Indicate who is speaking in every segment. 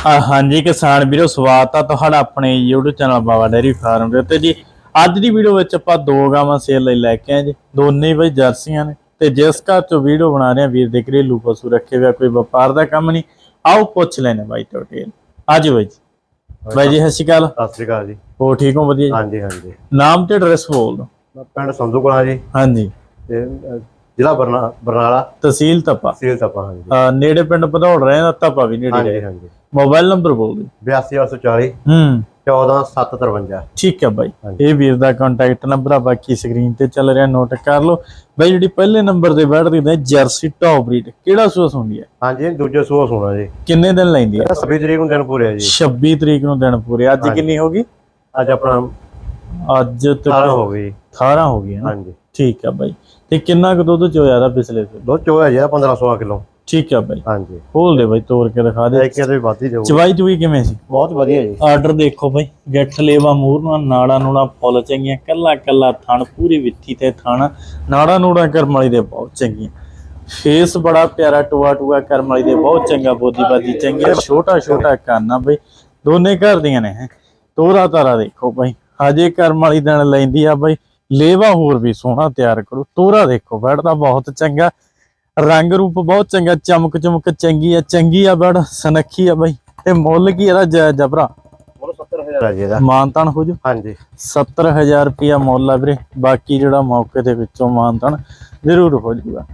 Speaker 1: ਹਾਂਜੀ ਕਿਸਾਨ ਵੀਰੋ ਸਵਾਗਤ ਆ ਤੁਹਾਡਾ ਆਪਣੇ YouTube channel Baba dairy farm ਦੇ ਉੱਤੇ ਜੀ। ਅੱਜ ਦੀ ਵੀਡੀਓ ਵਿੱਚ ਆਪਾਂ ਦੋ ਗਾਵਾਂ ਸੇਲ ਲਈ ਲੈ ਕੇ ਆਏ ਜੀ। ਦੋਨੇ ਬਈ ਜਰਸੀਆਂ ਨੇ ਤੇ ਜਿਸ ਘਰ ਚੋਂ ਵੀਡੀਓ ਬਣਾ ਰਹੇ ਆ ਵੀਰ ਦੇ ਘਰੇਲੂ ਪਸ਼ੂ ਰੱਖੇ ਹੋਇਆ ਕੋਈ ਵਪਾਰ ਦਾ ਕੰਮ ਨਹੀਂ। ਆਓ ਪੁੱਛ ਲੈਣੇ ਬਾਈ ਤੋਂ ਡਿਟੇਲ ਆਜੋ ਬਾਈ ਜੀ। ਬਾਈ ਜੀ ਸਤਿ ਸ਼੍ਰੀ ਅਕਾਲ।
Speaker 2: ਸਤਿ ਸ੍ਰੀ ਅਕਾਲ ਜੀ।
Speaker 1: ਹੋ ਠੀਕ ਹੋ ਵਧੀਆ ਜੀ?
Speaker 2: ਹਾਂਜੀ ਹਾਂਜੀ।
Speaker 1: ਨਾਮ ਤੇ ਐਡਰੈਸ ਬੋਲ ਦਿਓ।
Speaker 2: ਪਿੰਡ ਸੰਧੂ ਕੋਲਾ ਜੀ।
Speaker 1: ਹਾਂਜੀ।
Speaker 2: ਤੇ ਜ਼ਿਲ੍ਹਾ ਬਰਨਾ ਬਰਨਾਲਾ
Speaker 1: ਤਹਿਸੀਲ ਤਪਾ।
Speaker 2: ਸੀਲ ਤਪਾ ਹਾਂਜੀ।
Speaker 1: ਅਹ ਨੇੜੇ ਪਿੰਡ ਭਦੌੜ ਰਹੇ ਦਾ ਤਪਾ ਵੀ ਨੇੜੇ
Speaker 2: ਹਾਂਜੀ ਹਾਂਜੀ।
Speaker 1: ਮੋਬਾਈਲ ਨੰਬਰ ਬੋਲ ਦਿਓ
Speaker 2: 82840
Speaker 1: ਹੂੰ।
Speaker 2: 14753
Speaker 1: ਠੀਕ ਹੈ ਬਾਈ।
Speaker 2: ਹਾਂਜੀ।
Speaker 1: ਇਹ ਵੀਰ ਦਾ ਕੰਟੈਕਟ ਨੰਬਰ ਆ ਬਾਕੀ ਸਕਰੀਨ ਤੇ ਚੱਲ ਰਿਹਾ ਨੋਟ ਕਰ ਲਓ। ਬਾਈ ਜਿਹੜੀ ਪਹਿਲੇ ਨੰਬਰ ਤੇ ਬੈਠਦੀ ਹੈ ਜਰਸੀ ਟੌਪ ਬਰੀਡ ਕਿਹੜਾ ਸੂਸ ਹੁੰਦੀ ਹੈ
Speaker 2: ਹਾਂਜੀ ਦੂਜੇ ਸੂਆ ਸੁਣਾ ਜੀ।
Speaker 1: ਕਿੰਨੇ ਦਿਨ ਲੈਂਦੀ ਹੈ
Speaker 2: ਇਹ 26 ਤਰੀਕ ਨੂੰ ਦਿਨ ਪੂਰੇ ਆ ਜੀ।
Speaker 1: 26 ਤਰੀਕ ਨੂੰ ਦਿਨ ਪੂਰੇ ਅੱਜ ਕਿੰਨੀ ਹੋ ਗਈ?
Speaker 2: ਅੱਜ ਆਪਣਾ
Speaker 1: ਅੱਜ ਤੇ
Speaker 2: 18 ਹੋ ਗਈ।
Speaker 1: 18 ਹੋ ਗਈ ਹੈ ਨਾ।
Speaker 2: ਹਾਂਜੀ।
Speaker 1: ਠੀਕ ਹੈ ਬਾਈ। ਤੇ ਕਿੰਨਾ ਕੁ ਦੁੱਧ ਚੋਇਆ ਦਾ ਪਿਛਲੇ ਤੋਂ
Speaker 2: ਦੋ ਚੋਇਆ ਜੀ 15 16 ਕਿਲੋ।
Speaker 1: ਠੀਕ ਹੈ ਬਾਈ।
Speaker 2: ਹਾਂਜੀ।
Speaker 1: ਖੋਲ ਦੇ ਬਾਈ ਤੋੜ ਕੇ ਦਿਖਾ ਦੇ।
Speaker 2: ਇੱਕ ਵੀ ਵੱਧ ਹੀ ਜਾਊ
Speaker 1: ਚਵਾਈ ਚੁਈ ਕਿਵੇਂ ਸੀ?
Speaker 2: ਬਹੁਤ ਵਧੀਆ ਜੀ।
Speaker 1: ਆਰਡਰ ਦੇਖੋ ਬਾਈ ਗਿੱਠ ਲੇਵਾ ਮੂਰ ਨਾਲ ਨਾੜਾ ਨੂੜਾ ਫੁੱਲ ਚੰਗੀਆਂ ਕੱਲਾ ਕੱਲਾ ਥਣ ਪੂਰੀ ਵਿੱਥੀ ਤੇ ਥਣ। ਨਾੜਾ ਨੂੜਾ ਕਰਮ ਵਾਲੀ ਦੇ ਬਹੁਤ ਚੰਗੀਆਂ। ਫੇਸ ਬੜਾ ਪਿਆਰਾ ਟੂਆ ਟੂਆ ਕਰਮ ਵਾਲੀ ਦੇ ਬਹੁਤ ਚੰਗਾ ਬੋਦੀ ਬਾਦੀ ਚੰਗੀ ਆ ਛੋਟਾ ਛੋਟਾ ਕੰਨ ਆ ਬਈ। ਦੋਨੇ ਘਰ ਦੀਆਂ ਨੇ। ਤੋਰਾ ਤਾਰਾ ਦੇਖੋ ਬਾਈ। ਹਜੇ ਕਰਮ ਵਾਲੀ ਦਿਨ ਲੈਂਦੀ ਆ ਬਾਈ। ਲੇਵਾ ਹੋਰ ਵੀ ਸੋਹਣਾ ਤਿਆਰ ਕਰੋ। ਤੋਰਾ ਦੇਖੋ ਬੈਠਦਾ ਬਹੁਤ ਚੰਗਾ। ਰੰਗ ਰੂਪ ਬਹੁਤ ਚੰਗਾ ਚਮਕ ਚਮਕ ਚੰਗੀ ਆ ਚੰਗੀ ਆ ਬੜ ਸਨੱਖੀ ਆ ਬਾਈ। ਤੇ ਮੁੱਲ ਕੀ ਇਹਦਾ ਜਾਇਜ਼ ਆ ਭਰਾ?
Speaker 2: ਮੁੱਲ 70000 ਆ ਜੀ ਇਹਦਾ।
Speaker 1: ਮਾਨਤਾਨ ਹੋ ਜੂ?
Speaker 2: ਹਾਂਜੀ।
Speaker 1: 70000 ਰੁਪਿਆ ਮੁੱਲ ਆ ਵੀਰੇ। ਬਾਕੀ ਜਿਹੜਾ ਮੌਕੇ ਦੇ ਵਿੱਚੋਂ ਮਾਨਤਾਨ ਜ਼ਰੂਰ ਹੋ ਜੂਗਾ।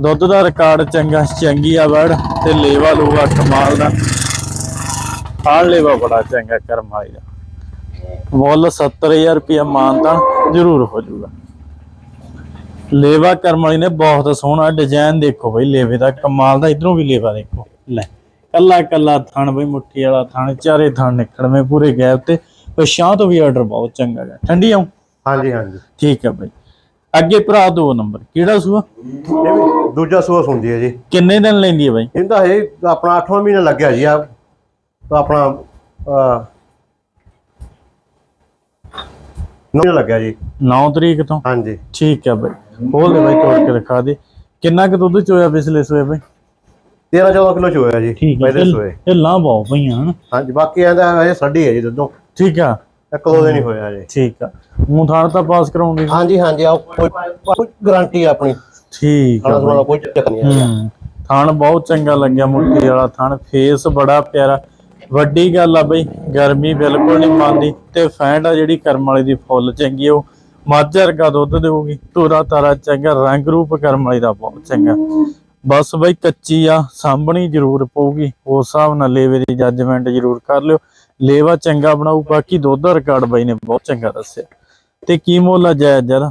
Speaker 1: ਦੁੱਧ ਦਾ ਰਿਕਾਰਡ ਚੰਗਾ ਚੰਗੀ ਆ ਬੜ ਤੇ ਲੇਵਾ ਲੂਗਾ ਕਮਾਲ ਦਾ। ਹਾਲ ਲੇਵਾ ਬੜਾ ਚੰਗਾ ਕਰਮ ਵਾਲੀ ਦਾ ਮੁੱਲ 70000 ਰੁਪਿਆ ਮਾਨਤਾਨ ਜ਼ਰੂਰ ਹੋ ਜੂਗਾ ਲੇਵਾ ਕਰਮ ਵਾਲੀ ਨੇ ਬਹੁਤ ਸੋਹਣਾ ਡਿਜ਼ਾਈਨ ਦੇਖੋ ਬਈ ਲੇਵੇ ਦਾ ਕਮਾਲ ਦਾ ਇਧਰੋਂ ਵੀ ਲੇਵਾ ਦੇਖੋ। ਲੈ ਕੱਲਾ ਕੱਲਾ ਥਣ ਬਈ ਮੁੱਠੀ ਵਾਲਾ ਥਣ ਚਾਰੇ ਥਣ ਨਿਕਲਵੇਂ ਪੂਰੇ ਗੈਪ ਤੇ ਪਛਾਂ ਤੋਂ ਵੀ ਆਰਡਰ ਬਹੁਤ ਚੰਗਾ ਹੈ ਠੰਡੀ ਆਉ?
Speaker 2: ਹਾਂਜੀ ਹਾਂਜੀ।
Speaker 1: ਠੀਕ ਹੈ ਬਈ। ਅੱਗੇ ਭਰਾ ਦੋ ਨੰਬਰ ਕਿਹੜਾ ਸੂਆ?
Speaker 2: ਦੂਜਾ ਸੂਆ ਸੁਣਦੀ ਹੈ ਜੀ।
Speaker 1: ਕਿੰਨੇ ਦਿਨ ਲੈਂਦੀ ਹੈ ਬਈ?
Speaker 2: ਇਹਦਾ ਇਹ ਆਪਣਾ 8ਵਾਂ ਮਹੀਨਾ ਲੱਗਿਆ ਜੀ ਆ ਆਪਣਾ ਅਹ, ਨੌਂ ਮਹੀਨਾ ਲੱਗਿਆ ਜੀ।
Speaker 1: 9 ਤਰੀਕ ਤੋਂ?
Speaker 2: ਹਾਂਜੀ।
Speaker 1: ਠੀਕ ਹੈ ਬਈ। ਖੋਲ ਦੇ ਬਈ ਤੋੜ ਕੇ ਦਿਖਾ ਦੇ। ਕਿੰਨਾ ਕੁ ਦੁੱਧ ਚੋਇਆ ਪਿਛਲੇ ਸੂਏ ਬਈ?
Speaker 2: 13 14 ਕਿਲੋ ਚ ਹੋਇਆ ਜੀ
Speaker 1: ਠੀਕ ਹੈ
Speaker 2: ਪਹਿਲੇ ਸੋਏ।
Speaker 1: ਇਹ ਲਾਂ ਬਹੁਤ ਪਈਆਂ ਹਨ?
Speaker 2: ਹਾਂਜੀ ਬਾਕੀ ਇਹਦਾ ਹਜੇ ਸੱਡੀ ਹੈ ਜੀ ਦੁੱਧੋਂ।
Speaker 1: ਠੀਕ ਆ।
Speaker 2: ਇੱਕ ਦੋ ਦਿਨ ਹੀ ਹੋਇਆ ਜੀ।
Speaker 1: ਠੀਕ ਆ। ਮੂੰਹ ਤਾਂ ਪਾਸ ਕਰਾਉਂਦੀ
Speaker 2: ਹਾਂਜੀ ਹਾਂਜੀ ਆ ਕੋਈ ਗਾਰੰਟੀ ਆਪਣੀ।
Speaker 1: ਠੀਕ ਆ
Speaker 2: ਕੋਈ ਚੱਕਰ ਨਹੀਂ ਹੂੰ।
Speaker 1: ਥਣ ਬਹੁਤ ਚੰਗਾ ਲੱਗਿਆ ਮੁੱਠੀ ਵਾਲਾ ਥਣ ਫੇਸ ਬੜਾ ਪਿਆਰਾ। ਵੱਡੀ ਗੱਲ ਆ ਬਈ ਗਰਮੀ ਬਿਲਕੁਲ ਨਹੀਂ ਮੰਨਦੀ ਤੇ ਫੈਂਟ ਆ ਜਿਹੜੀ ਕਰਮ ਵਾਲੀ ਦੀ ਫੁੱਲ ਚੰਗੀ ਉਹ। ਮੱਝ ਵਰਗਾ ਦੁੱਧ ਦੇਊਗੀ ਤੋਰਾ ਤਾਰਾ ਚੰਗਾ ਰੰਗ ਰੂਪ ਕਰਮ ਵਾਲੀ ਦਾ ਬਹੁਤ ਚੰਗਾ। ਬਸ ਬਈ ਕੱਚੀ ਆ ਸਾਂਭਣੀ ਜ਼ਰੂਰ ਪਊਗੀ ਉਸ ਹਿਸਾਬ ਨਾਲ ਲੇਵੇ ਦੀ ਜੱਜਮੈਂਟ ਜ਼ਰੂਰ ਕਰ ਲਿਓ। ਲੇਵਾ ਚੰਗਾ ਬਣਾਊ ਬਾਕੀ ਦੁੱਧ ਦਾ ਰਿਕਾਰਡ ਬਾਈ ਨੇ ਬਹੁਤ ਚੰਗਾ ਦੱਸਿਆ। ਤੇ ਕੀ ਮੁੱਲ ਆ ਜਾਇਜ਼ ਜਰਾ?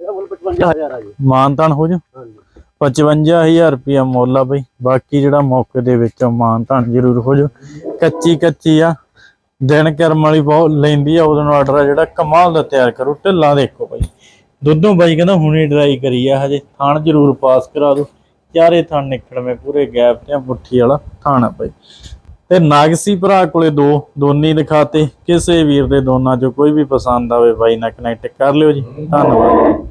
Speaker 2: ਇਹਦਾ ਮੁੱਲ 55000 ਆ ਜੀ।
Speaker 1: ਮਾਨਤਾਨ ਹੋ ਜਾ
Speaker 2: ਹਾਂਜੀ।
Speaker 1: 55000 ਰੁਪਇਆ ਮੁੱਲ ਆ ਬਈ। ਬਾਕੀ ਜਿਹੜਾ ਮੌਕੇ ਦੇ ਵਿੱਚ ਮਾਨਤਾਨ ਜ਼ਰੂਰ ਹੋ ਜਾ ਕੱਚੀ ਕੱਚੀ ਆ। ਦਿਨ ਕਰਮ ਵਾਲੀ ਬਹੁਤ ਲੈਂਦੀ ਆ, ਉਹਦੋਂ ਆਰਡਰ ਆ ਜਿਹੜਾ ਕਮਾਲ ਦਾ ਤਿਆਰ ਕਰੋ। ਢਿੱਲਾਂ ਦੇਖੋ ਬਈ। ਦੁੱਧੋਂ ਬਾਈ ਕਹਿੰਦਾ ਹੁਣੇ ਡਰਾਈ ਕਰੀ ਆ ਹਜੇ। ਥਾਣ ਜ਼ਰੂਰ ਪਾਸ ਕਰਾ ਦੋ ਚਾਰੇ ਥਾਣ ਨਿਕਲਵੇਂ ਪੂਰੇ ਗੈਪ ਤੇ ਆ, ਮੁੱਠੀ ਵਾਲਾ ਥਾਣ ਆ ਬਈ। ਤੇ ਨਾਗਸੀ ਭਰਾ ਕੋਲੇ ਦੋ, ਦੋਨੀ ਦਿਖਾਤੇ। ਕਿਸੇ ਵੀਰ ਦੇ ਦੋਨਾਂ ਚੋਂ ਕੋਈ ਵੀ ਪਸੰਦ ਆਵੇ ਬਾਈ ਨਾਲ ਕਨੈਕਟ ਕਰ ਲਿਓ ਜੀ। ਧੰਨਵਾਦ।